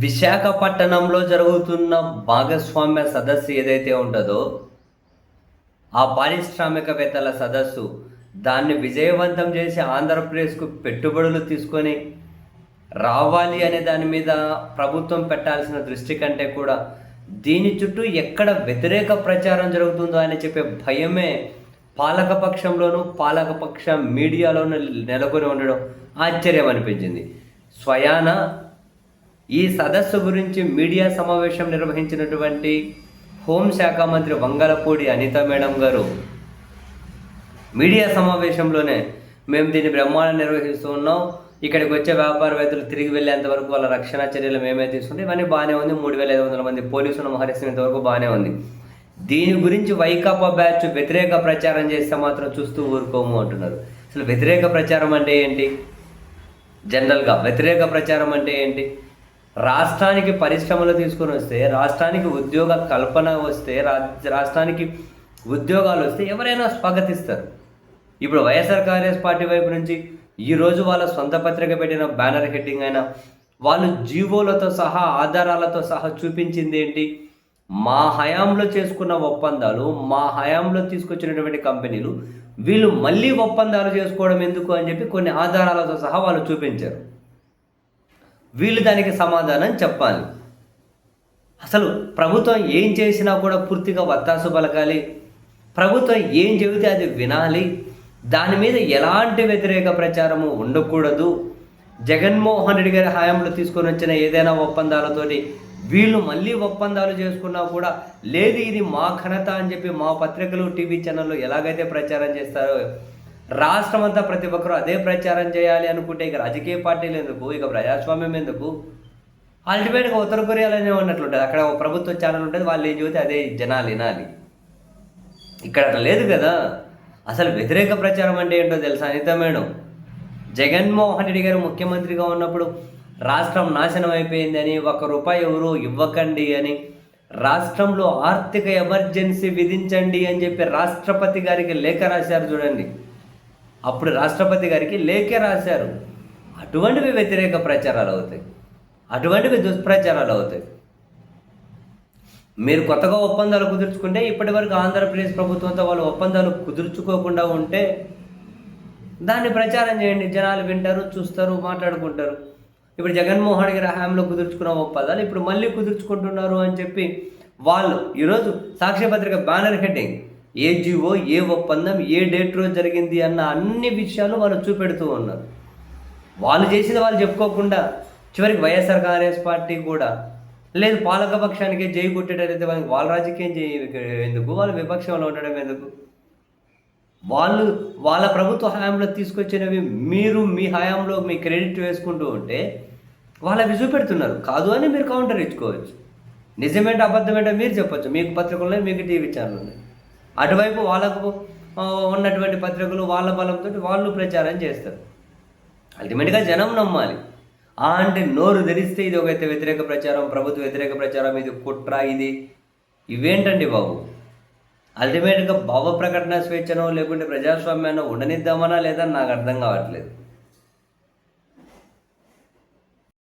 విశాఖపట్టణంలో జరుగుతున్న భాగస్వామ్య సదస్సు ఏదైతే ఉంటుందో ఆ పారిశ్రామికవేత్తల సదస్సు దాన్ని విజయవంతం చేసి ఆంధ్రప్రదేశ్కు పెట్టుబడులు తీసుకొని రావాలి అనే దాని మీద ప్రభుత్వం పెట్టాల్సిన దృష్టి కంటే కూడా దీని చుట్టూ ఎక్కడ వ్యతిరేక ప్రచారం జరుగుతుందో అని చెప్పే భయమే పాలకపక్షంలోనూ పాలకపక్ష మీడియాలోనూ నెలకొని ఉండడం ఆశ్చర్యం అనిపించింది. స్వయాన ఈ సదస్సు గురించి మీడియా సమావేశం నిర్వహించినటువంటి హోంశాఖ మంత్రి వంగలపూడి అనిత మేడం గారు మీడియా సమావేశంలోనే మేము దీన్ని బ్రహ్మాండం నిర్వహిస్తూ ఉన్నాం. ఇక్కడికి వచ్చే వ్యాపారవేత్తలు తిరిగి వెళ్ళేంత వరకు వాళ్ళ రక్షణ చర్యలు మేమే తీసుకుంటే ఇవన్నీ బాగానే ఉంది. మూడు వేల ఐదు వందల మంది పోలీసులు మహరిస్తున్నంత వరకు బాగానే ఉంది. దీని గురించి వైకాపా బ్యాచ్ వ్యతిరేక ప్రచారం చేస్తే మాత్రం చూస్తూ ఊరుకోము అంటున్నారు. అసలు వ్యతిరేక ప్రచారం అంటే ఏంటి? జనరల్గా వ్యతిరేక ప్రచారం అంటే ఏంటి? రాష్ట్రానికి పరిశ్రమలు తీసుకొని వస్తే రాష్ట్రానికి ఉద్యోగ కల్పన వస్తే రా రాష్ట్రానికి ఉద్యోగాలు వస్తే ఎవరైనా స్వాగతిస్తారు. ఇప్పుడు వైఎస్ఆర్ కాంగ్రెస్ పార్టీ వైపు నుంచి ఈరోజు వాళ్ళ సొంత పత్రిక పెట్టిన బ్యానర్ హెడ్డింగ్ అయినా వాళ్ళు జీవోలతో సహా ఆధారాలతో సహా చూపించింది ఏంటి? మా హయాంలో చేసుకున్న ఒప్పందాలు మా హయాంలో తీసుకొచ్చినటువంటి కంపెనీలు వీళ్ళు మళ్ళీ ఒప్పందాలు చేసుకోవడం ఎందుకు అని చెప్పి కొన్ని ఆధారాలతో సహా వాళ్ళు చూపించారు. వీళ్ళు దానికి సమాధానం చెప్పాలి. అసలు ప్రభుత్వం ఏం చేసినా కూడా పూర్తిగా వత్తాసు పలకాలి. ప్రభుత్వం ఏం చెబితే అది వినాలి. దాని మీద ఎలాంటి వ్యతిరేక ప్రచారము ఉండకూడదు. జగన్మోహన్ రెడ్డి గారి హయాంలో తీసుకొని వచ్చిన ఏదైనా ఒప్పందాలతోటి వీళ్ళు మళ్ళీ ఒప్పందాలు చేసుకున్నా కూడా లేదు ఇది మా ఘనత అని చెప్పి మా పత్రికలు టీవీ ఛానల్లో ఎలాగైతే ప్రచారం చేస్తారో రాష్ట్రం అంతా ప్రతి ఒక్కరూ అదే ప్రచారం చేయాలి అనుకుంటే ఇక రాజకీయ పార్టీలు ఎందుకు? ఇక ప్రజాస్వామ్యం ఎందుకు? అల్టిమేట్గా ఉత్తర కొరియాలోనే ఉన్నట్లుంటుంది. అక్కడ ఒక ప్రభుత్వ ఛానల్ ఉంటుంది వాళ్ళు ఏం చూస్తే అదే జనాలు వినాలి. ఇక్కడ అట్లా లేదు కదా. అసలు వ్యతిరేక ప్రచారం అంటే ఏంటో తెలుసా అనిత మేడం? జగన్మోహన్ రెడ్డి గారు ముఖ్యమంత్రిగా ఉన్నప్పుడు రాష్ట్రం నాశనం అయిపోయిందని ఒక రూపాయి ఎవరు ఇవ్వకండి అని రాష్ట్రంలో ఆర్థిక ఎమర్జెన్సీ విధించండి అని చెప్పి రాష్ట్రపతి గారికి లేఖ రాశారు చూడండి. అప్పుడు రాష్ట్రపతి గారికి లేఖ రాశారు. అటువంటివి వ్యతిరేక ప్రచారాలు అవుతాయి. అటువంటివి దుష్ప్రచారాలు అవుతాయి. మీరు కొత్తగా ఒప్పందాలు కుదుర్చుకుంటే ఇప్పటి వరకు ఆంధ్రప్రదేశ్ ప్రభుత్వంతో వాళ్ళు ఒప్పందాలు కుదుర్చుకోకుండా ఉంటే దాన్ని ప్రచారం చేయండి. జనాలు వింటారు చూస్తారు మాట్లాడుకుంటారు. ఇప్పుడు జగన్మోహన్ గారి హయాంలో కుదుర్చుకున్న ఒప్పందాలు ఇప్పుడు మళ్ళీ కుదుర్చుకుంటున్నారు అని చెప్పి వాళ్ళు ఈరోజు సాక్ష్యపత్రిక బ్యానర్ హెడ్డింగ్ ఏ జీవో ఏ ఒప్పందం ఏ డేట్ రోజు జరిగింది అన్న అన్ని విషయాలు వాళ్ళు చూపెడుతూ ఉన్నారు. వాళ్ళు చేసింది వాళ్ళు చెప్పుకోకుండా చివరికి వైఎస్ఆర్ కాంగ్రెస్ పార్టీ కూడా లేదు పాలకపక్షానికి జై కొట్టేటైతే వాళ్ళకి వాళ్ళ రాజకీయం చేయ ఎందుకు వాళ్ళు విపక్షంలో ఉండడం ఎందుకు? వాళ్ళు వాళ్ళ ప్రభుత్వ హయాంలో తీసుకొచ్చినవి మీరు మీ హయాంలో మీ క్రెడిట్ వేసుకుంటూ ఉంటే వాళ్ళవి చూపెడుతున్నారు. కాదు అని మీరు కౌంటర్ ఇచ్చుకోవచ్చు. నిజమేంటో అబద్ధమేంటో మీరు చెప్పచ్చు. మీకు పత్రికలు ఉన్నాయి మీకు టీవీ ఛానల్ ఉన్నాయి. అటువైపు వాళ్ళకు ఉన్నటువంటి పత్రికలు వాళ్ళ బలంతో వాళ్ళు ప్రచారం చేస్తారు. అల్టిమేట్గా జనం నమ్మాలి. ఆ అంటే నోరు ధరిస్తే ఇది ఒక వ్యతిరేక ప్రచారం ప్రభుత్వ వ్యతిరేక ప్రచారం ఇది కుట్ర ఇది ఇవేంటండి బాబు? అల్టిమేట్గా భావ ప్రకటన స్వేచ్ఛనో లేకుంటే ప్రజాస్వామ్యాన్ని ఉండనిద్దామనా లేదా నాకు అర్థం కావట్లేదు.